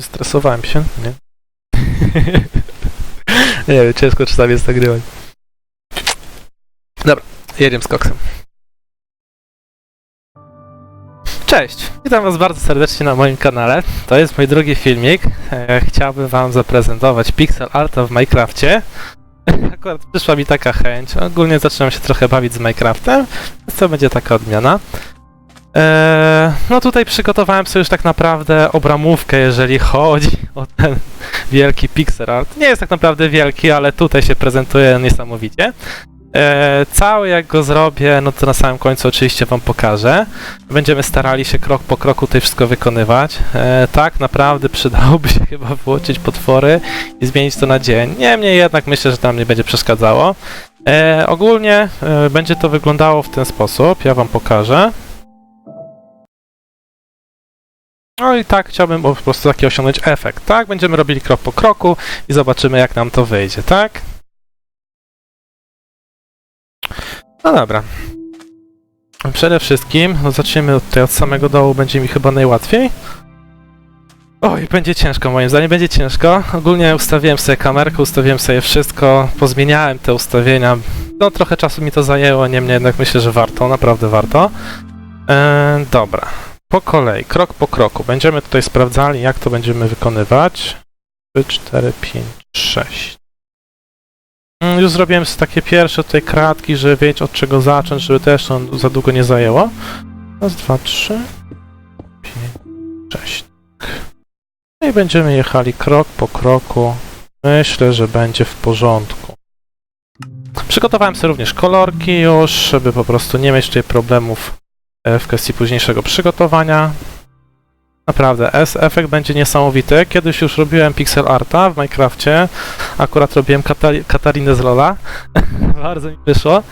Stresowałem się, nie? nie wiem, ciężko czasami jest nagrywać. Dobra, jedziemy z koksem. Cześć, witam was bardzo serdecznie na moim kanale. To jest mój drugi filmik. E, Chciałbym wam zaprezentować pixel arta w Minecrafcie. Akurat przyszła mi taka chęć. Ogólnie zaczynam się trochę bawić z Minecraftem, więc to będzie taka odmiana. Eee, no tutaj przygotowałem sobie już tak naprawdę obramówkę, jeżeli chodzi o ten wielki pixel art. Nie jest tak naprawdę wielki, ale tutaj się prezentuje niesamowicie. Eee, cały jak go zrobię, no to na samym końcu oczywiście wam pokażę. Będziemy starali się krok po kroku tutaj wszystko wykonywać. Eee, tak naprawdę przydałoby się chyba włączyć potwory i zmienić to na dzień. Niemniej jednak myślę, że tam nie będzie przeszkadzało. Ogólnie e, będzie to wyglądało w ten sposób, ja wam pokażę. No i tak chciałbym po prostu taki osiągnąć efekt, tak? Będziemy robili krok po kroku i zobaczymy jak nam to wyjdzie, tak? No dobra. Przede wszystkim, no zacznijmy od, tutaj od samego dołu, będzie mi chyba najłatwiej. Oj, będzie ciężko moim zdaniem, będzie ciężko. Ogólnie ustawiłem sobie kamerkę, ustawiłem sobie wszystko, pozmieniałem te ustawienia. No trochę czasu mi to zajęło, niemniej jednak myślę, że warto, naprawdę warto. Eee, dobra po kolei, krok po kroku. Będziemy tutaj sprawdzali, jak to będziemy wykonywać. 3, 4, 5, 6. Mm, Już zrobiłem takie pierwsze tutaj kratki, żeby wiedzieć od czego zacząć, żeby też on za długo nie zajęło. Raz, dwa, trzy, pięć, sześć. No i będziemy jechali krok po kroku. Myślę, że będzie w porządku. Przygotowałem sobie również kolorki już, żeby po prostu nie mieć tutaj problemów w kwestii późniejszego przygotowania. Naprawdę, S-efekt będzie niesamowity. Kiedyś już robiłem pixel arta w Minecrafcie. Akurat robiłem Kata- Katarinę z Lola. Bardzo mi wyszło.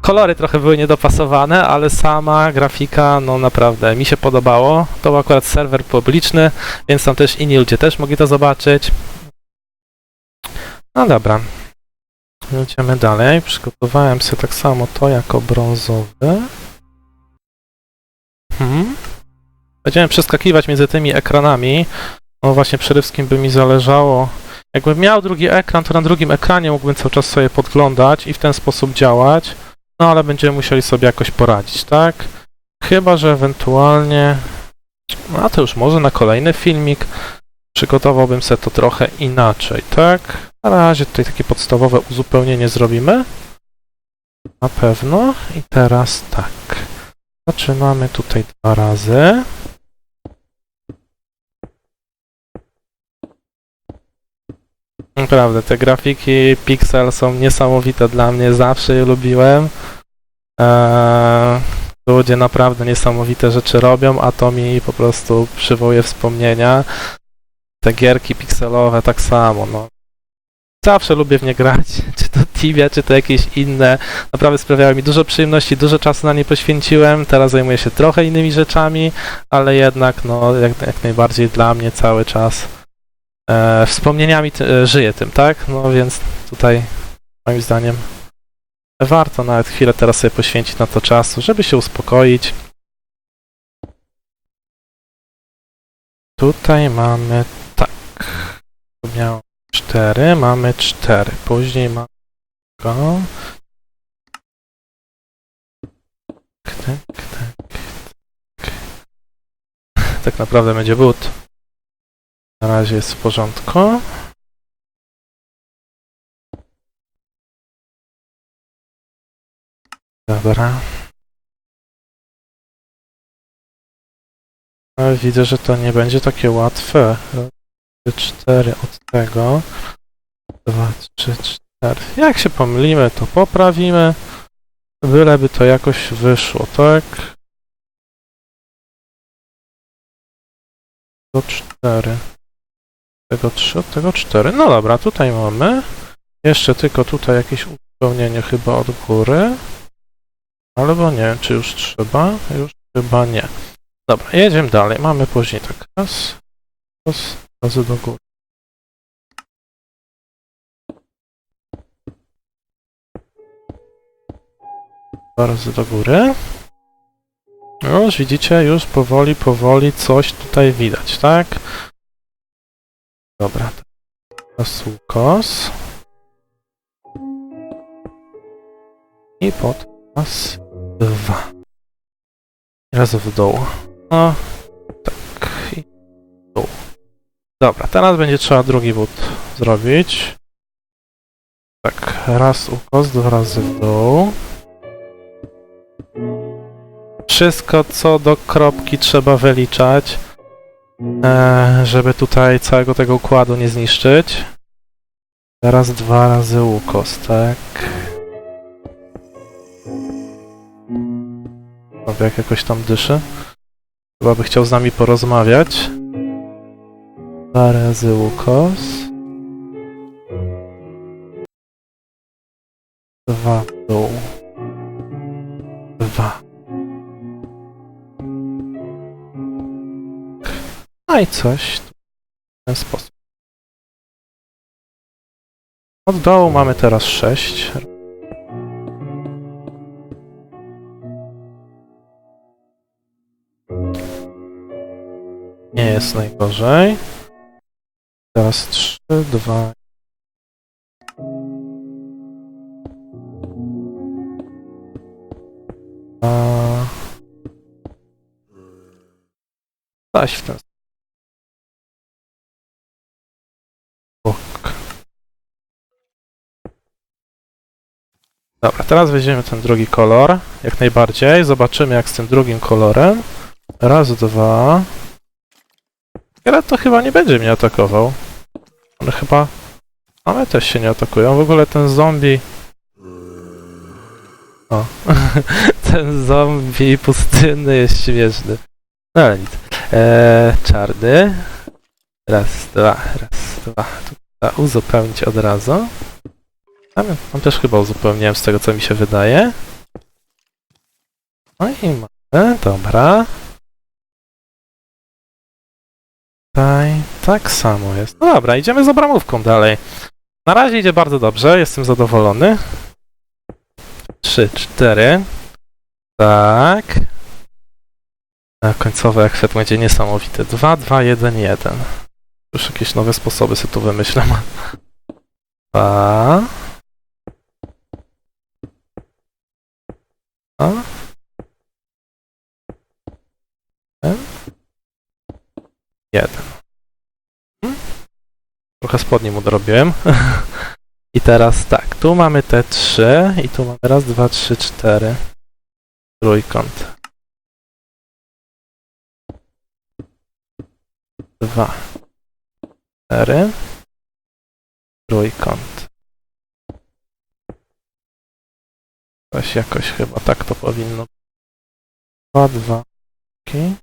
Kolory trochę były niedopasowane, ale sama grafika, no naprawdę, mi się podobało. To był akurat serwer publiczny, więc tam też inni ludzie też mogli to zobaczyć. No dobra. Jedziemy dalej. Przygotowałem sobie tak samo to jako brązowy. Mhm. Będziemy przeskakiwać między tymi ekranami. No właśnie przede wszystkim by mi zależało. Jakbym miał drugi ekran, to na drugim ekranie mógłbym cały czas sobie podglądać i w ten sposób działać. No ale będziemy musieli sobie jakoś poradzić, tak? Chyba, że ewentualnie. A to już może na kolejny filmik. Przygotowałbym sobie to trochę inaczej, tak? Na razie tutaj takie podstawowe uzupełnienie zrobimy. Na pewno. I teraz tak. Zaczynamy tutaj dwa razy. Naprawdę, te grafiki Pixel są niesamowite dla mnie, zawsze je lubiłem. Eee, ludzie naprawdę niesamowite rzeczy robią, a to mi po prostu przywołuje wspomnienia. Te gierki pikselowe tak samo, no. Zawsze lubię w nie grać, czy to Czy to jakieś inne. Naprawdę sprawiały mi dużo przyjemności, dużo czasu na nie poświęciłem. Teraz zajmuję się trochę innymi rzeczami, ale jednak, no, jak, jak najbardziej dla mnie cały czas e, wspomnieniami e, żyję tym, tak? No więc tutaj, moim zdaniem, warto nawet chwilę teraz sobie poświęcić na to czasu, żeby się uspokoić. Tutaj mamy tak. Miało 4, mamy 4. Później mamy go. Tak, tak, tak, tak. Naprawdę będzie but. Na razie jest w porządku. Dobra. Widzę, że to nie będzie takie łatwe. 4 od tego. 2, 3, 4. Jak się pomylimy, to poprawimy. Byleby to jakoś wyszło, tak? Do 4. Tego 3, od tego 4. No dobra, tutaj mamy. Jeszcze tylko tutaj jakieś uzupełnienie chyba od góry. Albo nie czy już trzeba. Już chyba nie. Dobra, jedziemy dalej. Mamy później tak raz, raz, razy do góry. Dwa do góry. No, już widzicie, już powoli, powoli coś tutaj widać, tak? Dobra. Teraz. I pod raz, dwa. Raz w dół. No, tak. I w dół. Dobra, teraz będzie trzeba drugi but zrobić. Tak, raz ukos, dwa razy w dół. Wszystko co do kropki trzeba wyliczać, e, żeby tutaj całego tego układu nie zniszczyć. Teraz dwa razy ukos, tak. jak jakoś tam dyszy. Chyba by chciał z nami porozmawiać. Dwa razy ukos. Dwa dół. Dwa. No i coś w ten sposób. Od dołu mamy teraz sześć. Nie jest najgorzej. Teraz trzy, dwa. A... Zaś w ten sposób. Dobra, teraz weźmiemy ten drugi kolor, jak najbardziej. Zobaczymy jak z tym drugim kolorem. Raz, dwa. Geralt to chyba nie będzie mnie atakował. One chyba... One też się nie atakują. W ogóle ten zombie... O. ten zombie pustynny jest śmieszny. No ale nic. Eee, czarny. Raz, dwa, raz, dwa. Tu uzupełnić od razu. Tam, tam też chyba uzupełniłem z tego, co mi się wydaje. No i mamy, dobra. Tutaj tak samo jest. No dobra, idziemy z obramówką dalej. Na razie idzie bardzo dobrze, jestem zadowolony. 3, 4. Tak. A końcowy efekt będzie niesamowity. 2, 2, 1, 1. Już jakieś nowe sposoby sobie tu wymyślam. 2. A. Jeden. Hmm? Trochę spodni mu dorobiłem. I teraz tak, tu mamy te trzy i tu mamy raz, dwa, trzy, cztery. Trójkąt. Dwa. Cztery. Trójkąt. Coś jakoś chyba tak to powinno. Dwa, dwa. Okay.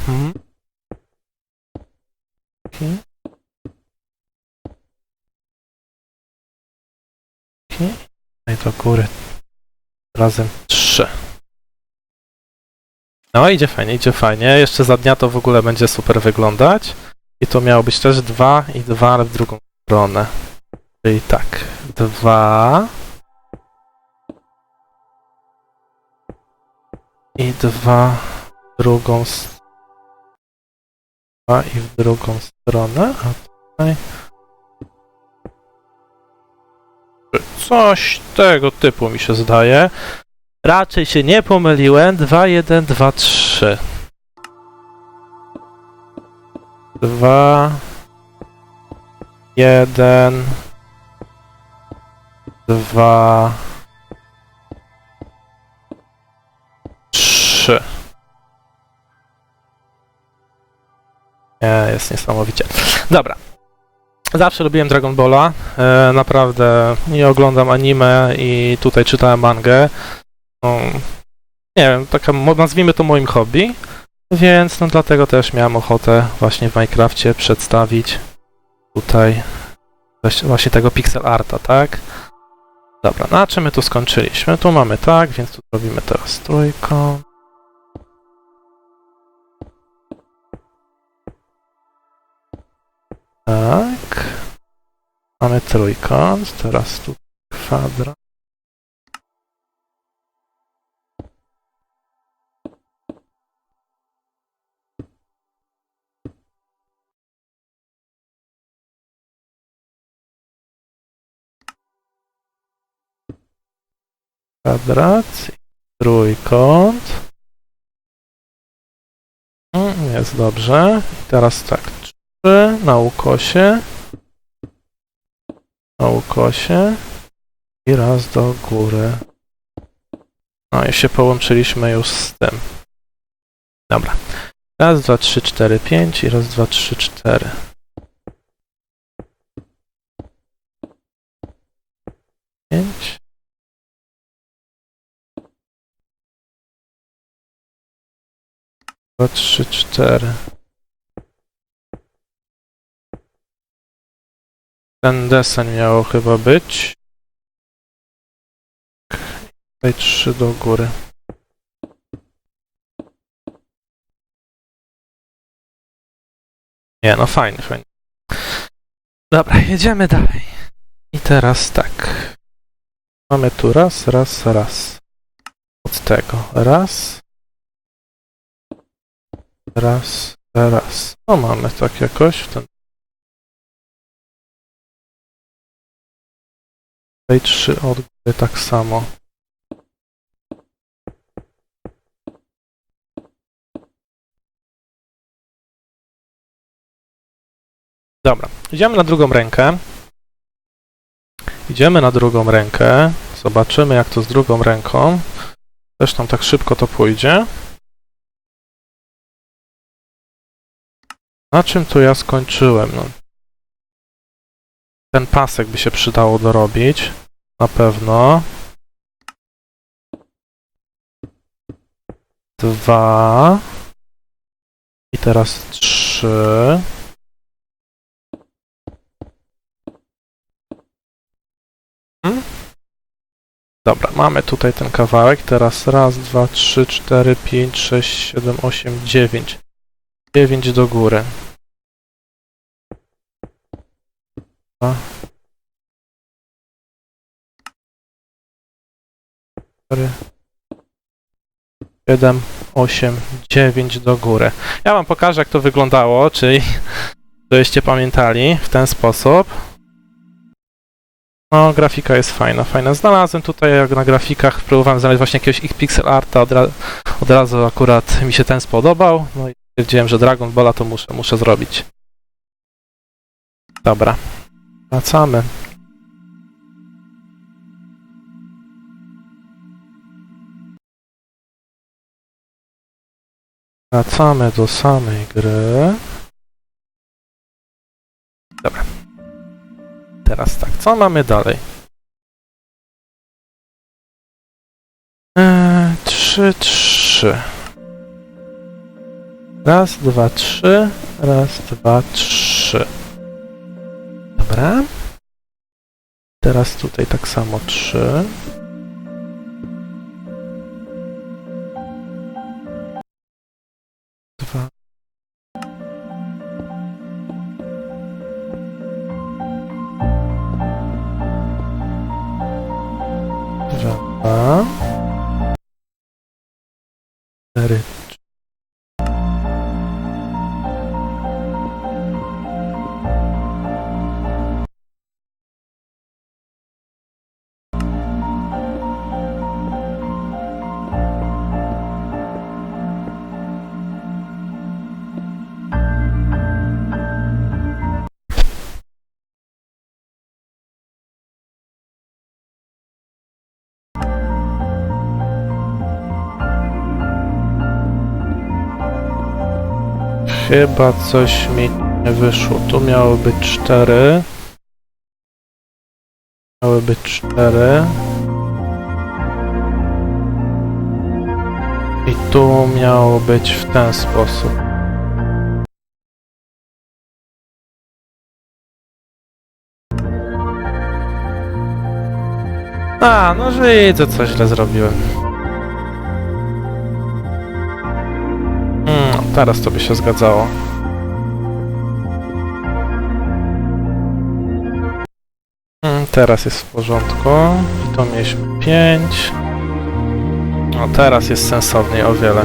Mhm. Okay. Okay. No i do góry. Razem trzy. No idzie fajnie, idzie fajnie. Jeszcze za dnia to w ogóle będzie super wyglądać. I to miało być też dwa i dwa, ale w drugą stronę. Czyli tak. Dwa. I dwa w drugą stronę i w drugą stronę, a tutaj... Coś tego typu mi się zdaje. Raczej się nie pomyliłem. 2, 1, 2, 3. 2, 1, 2, 3. Nie, jest niesamowicie. Dobra. Zawsze lubiłem Dragon Balla. E, naprawdę nie oglądam anime i tutaj czytałem mangę. No, nie wiem, taka, nazwijmy to moim hobby. Więc no dlatego też miałem ochotę właśnie w Minecrafcie przedstawić tutaj właśnie tego pixel arta, tak? Dobra, na czym my tu skończyliśmy? Tu mamy tak, więc tu robimy teraz trójkąt. Tak. Mamy trójkąt, teraz tu kwadrat. Kwadrat, trójkąt. Mm, Jest dobrze. I teraz tak, 3 na ukosie. Na ukosie. I raz do góry. No i się połączyliśmy już z tym. Dobra. Raz, dwa, trzy, cztery, pięć i raz, dwa, trzy, cztery. Pięć. Dwa, trzy, cztery. Ten desen miało chyba być. Tutaj trzy do góry. Nie, no fajnie, fajnie. Dobra, jedziemy dalej. I teraz tak. Mamy tu raz, raz, raz. Od tego. Raz. Raz, raz. No mamy tak jakoś w ten. Tutaj trzy od góry tak samo. Dobra, idziemy na drugą rękę. Idziemy na drugą rękę. Zobaczymy, jak to z drugą ręką. Zresztą tak szybko to pójdzie. Na czym tu ja skończyłem? No. Ten pasek by się przydało dorobić. Na pewno. Dwa. I teraz trzy. Dobra, mamy tutaj ten kawałek. Teraz raz, dwa, trzy, cztery, pięć, sześć, siedem, osiem, dziewięć. Dziewięć do góry. Dwa. Cztery. Siedem, osiem, dziewięć do góry. Ja wam pokażę, jak to wyglądało, czyli żebyście pamiętali w ten sposób. No, grafika jest fajna, fajna. Znalazłem tutaj, jak na grafikach, próbowałem znaleźć właśnie jakiegoś pixel arta, od, ra od razu akurat mi się ten spodobał, no i stwierdziłem, że Dragon Balla to muszę, muszę zrobić. Dobra, wracamy. Wracamy do samej gry. Dobra. Teraz tak, co mamy dalej? Eee, trzy, trzy. Raz, dwa, trzy. Raz, dwa, trzy. Dobra. Teraz tutaj tak samo trzy. Dwa. Dwa. Cztery. Chyba coś mi nie wyszło. Tu miało być cztery. Miały być cztery. I tu miało być w ten sposób. A, no widzę, co źle zrobiłem. Mm, teraz to by się zgadzało. Mm, teraz jest w porządku. I to mieliśmy 5. No teraz jest sensowniej o wiele.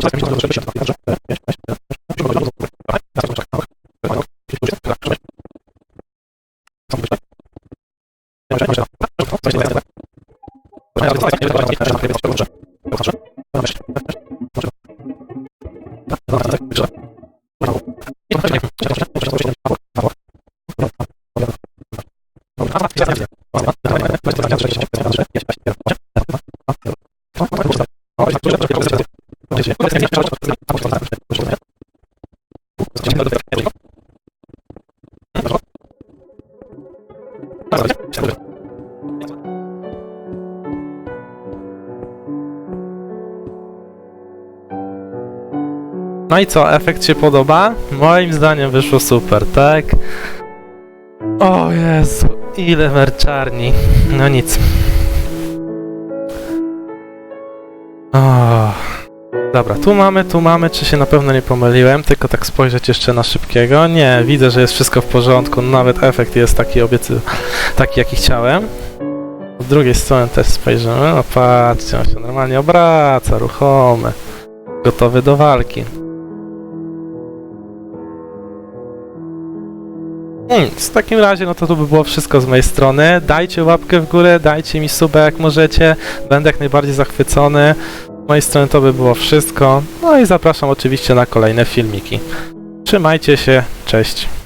Gracias. No i co, efekt się podoba? Moim zdaniem wyszło super, tak? O Jezu, ile merczarni. No nic. O. Dobra, tu mamy, tu mamy, czy się na pewno nie pomyliłem, tylko tak spojrzeć jeszcze na szybkiego. Nie, widzę, że jest wszystko w porządku, nawet efekt jest taki obiecy, taki jaki chciałem. Z drugiej strony też spojrzymy, no patrzcie, on się normalnie obraca, ruchomy, gotowy do walki. Hmm, w takim razie, no to to by było wszystko z mojej strony. Dajcie łapkę w górę, dajcie mi suba jak możecie. Będę jak najbardziej zachwycony. Z mojej strony to by było wszystko. No i zapraszam oczywiście na kolejne filmiki. Trzymajcie się, cześć.